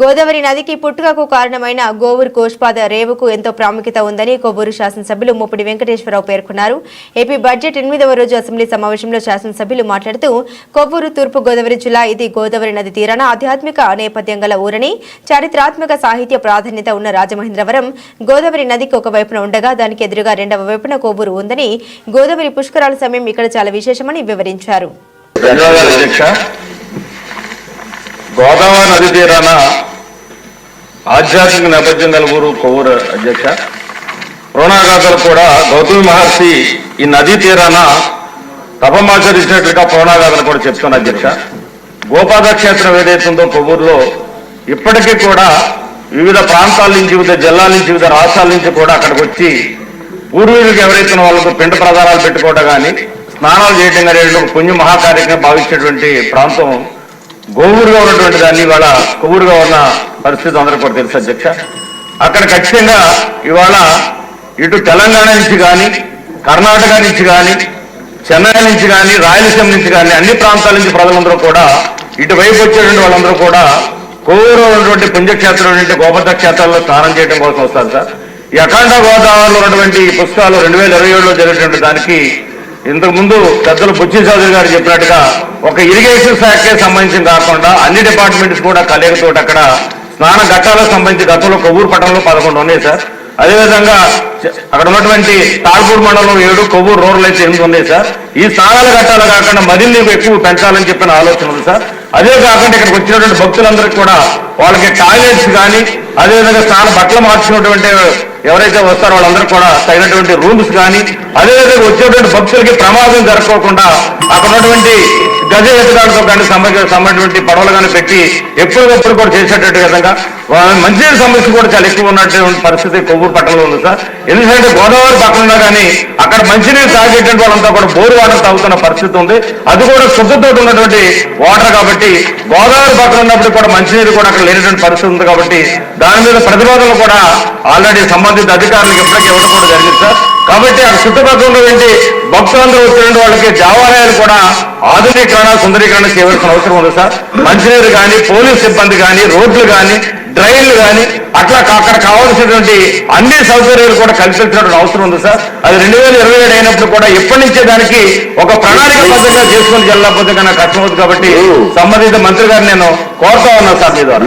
గోదావరి నదికి పుట్టుకకు కారణమైన గోవురు కోష్పాద రేవుకు ఎంతో ప్రాముఖ్యత ఉందని కొవ్వూరు శాసనసభ్యులు ముప్పిడి వెంకటేశ్వరరావు పేర్కొన్నారు. ఏపీ బడ్జెట్ ఎనిమిదవ రోజు అసెంబ్లీ సమావేశంలో శాసనసభ్యులు మాట్లాడుతూ కొవ్వూరు తూర్పు గోదావరి జిల్లా ఇది గోదావరి నది తీరాన ఆధ్యాత్మిక నేపథ్యం గల ఊరని చారిత్రాత్మక సాహిత్య ప్రాధాన్యత ఉన్న రాజమహేంద్రవరం గోదావరి నదికి ఒక వైపున ఉండగా దానికి ఎదురుగా రెండవ వైపున కొవ్వూరు ఉందని గోదావరి పుష్కరాల సమయం ఇక్కడ చాలా విశేషమని వివరించారు. గోదావరి నది తీరాన ఆధ్యాత్మిక నేపథ్యం గల ఊరు కొవ్వూరు అధ్యక్ష. పురాణగాథలు కూడా గౌతమి మహర్షి ఈ నదీ తీరాన తపమాచరించినట్లుగా పురాణగాథలు కూడా చెప్తున్నా అధ్యక్ష. గోపాద క్షేత్రం ఏదైతే ఉందో కొవ్వూరులో ఇప్పటికీ కూడా వివిధ ప్రాంతాల నుంచి వివిధ జిల్లాల నుంచి వివిధ రాష్ట్రాల నుంచి కూడా అక్కడికి వచ్చి పూర్వీకులకు ఎవరైతే వాళ్ళకు పిండ ప్రదారాలు పెట్టుకోవడం కానీ స్నానాలు చేయడం కానీ ఒక పుణ్య మహాకార్యంగా భావించేటువంటి ప్రాంతం గోవురుగా ఉన్నటువంటి దాన్ని ఇవాళ కొవ్వూరుగా ఉన్న పరిస్థితి అందరూ కూడా తెలుసు అధ్యక్ష. అక్కడ ఖచ్చితంగా ఇవాళ ఇటు తెలంగాణ నుంచి కానీ కర్ణాటక నుంచి కానీ చెన్నై నుంచి కానీ రాయలసీమ నుంచి కానీ అన్ని ప్రాంతాల నుంచి ప్రజలందరూ కూడా ఇటువైపు వచ్చేటువంటి వాళ్ళందరూ కూడా కోవూరు ఉన్నటువంటి పుణ్యక్షేత్రం ఉన్నటువంటి గోపద క్షేత్రాల్లో స్నానం చేయడం కోసం వస్తారు సార్. ఈ అఖండ గోదావరిలో ఉన్నటువంటి పుస్తకాలు రెండు వేల ఇరవై ఏడులో జరిగినటువంటి దానికి ఇంతకు ముందు పెద్దలు బుచ్చి చౌదరి గారు చెప్పినట్టుగా ఒక ఇరిగేషన్ శాఖకే సంబంధించి కాకుండా అన్ని డిపార్ట్మెంట్స్ కూడా కలయికతో అక్కడ స్నాన ఘట్టాలకు సంబంధించి గతంలో కొవ్వూరు పట్టణంలో పదకొండు ఉన్నాయి సార్. అదేవిధంగా అక్కడ ఉన్నటువంటి తాల్పూర్ మండలం ఏడు కొవ్వూరు రోడ్లు అయితే ఎనిమిది ఉన్నాయి సార్. ఈ స్నానాల ఘట్టాలు కాకుండా మరిన్ని ఎక్కువ పెంచాలని చెప్పిన ఆలోచన ఉంది సార్. అదే కాకుండా ఇక్కడికి వచ్చినటువంటి భక్తులందరికీ కూడా వాళ్ళకి టాయిలెట్స్ కానీ అదేవిధంగా స్నాన బట్టలు మార్చినటువంటి ఎవరైతే వస్తారో వాళ్ళందరూ కూడా తగినటువంటి రూమ్స్ కానీ అదేవిధంగా వచ్చేటువంటి భక్తులకి ప్రమాదం జరగకోకుండా అక్కడ ఉన్నటువంటి గజ ఎత్తుడాలతో కానీ సంబంధించినటువంటి పడవలు కానీ పెట్టి ఎప్పటికప్పుడు కూడా చేసేటట్టు విధంగా వాళ్ళ మంచినీటి సమస్య కూడా చాలా ఎక్కువ ఉన్నటువంటి పరిస్థితి కొవ్వూరు పట్టణంలో ఉంది సార్. ఎందుకంటే గోదావరి పక్కన ఉన్నా కానీ అక్కడ మంచినీరు తాగేటువంటి వాళ్ళంతా కూడా బోరు వాటర్ తాగుతున్న పరిస్థితి ఉంది. అది కూడా శుద్ధతో ఉన్నటువంటి వాటర్ కాబట్టి గోదావరి పక్కన ఉన్నప్పుడు కూడా మంచినీరు కూడా అక్కడ లేనటువంటి పరిస్థితి ఉంది కాబట్టి దాని మీద ప్రతిపాదనలు కూడా ఆల్రెడీ సంబంధిత అధికారులకు ఎప్పటికీ ఇవ్వడం కూడా జరిగింది సార్. కాబట్టి ఆ చుట్టుపక్కల ఉన్నటువంటి భక్తులందరూ వచ్చిన వాళ్ళకి దేవాలయాలు కూడా ఆధునీకరణ సుందరీకరణ చేయవలసిన అవసరం ఉంది సార్. మంచినీరు కానీ పోలీస్ సిబ్బంది కానీ రోడ్లు కానీ డ్రైన్లు కానీ అట్లా అక్కడ కావాల్సినటువంటి అన్ని సౌకర్యాలు కూడా కల్పించినటువంటి అవసరం ఉంది సార్. అది రెండు వేల ఇరవై ఏడు అయినప్పుడు కూడా ఎప్పటి నుంచే దానికి ఒక ప్రణాళిక బద్ధంగా చేసుకుని వెళ్ళకపోతే కన్నా కష్టం అవుతుంది కాబట్టి సంబంధిత మంత్రి గారిని నేను కోరుతా ఉన్నాను సార్ మీ ద్వారా.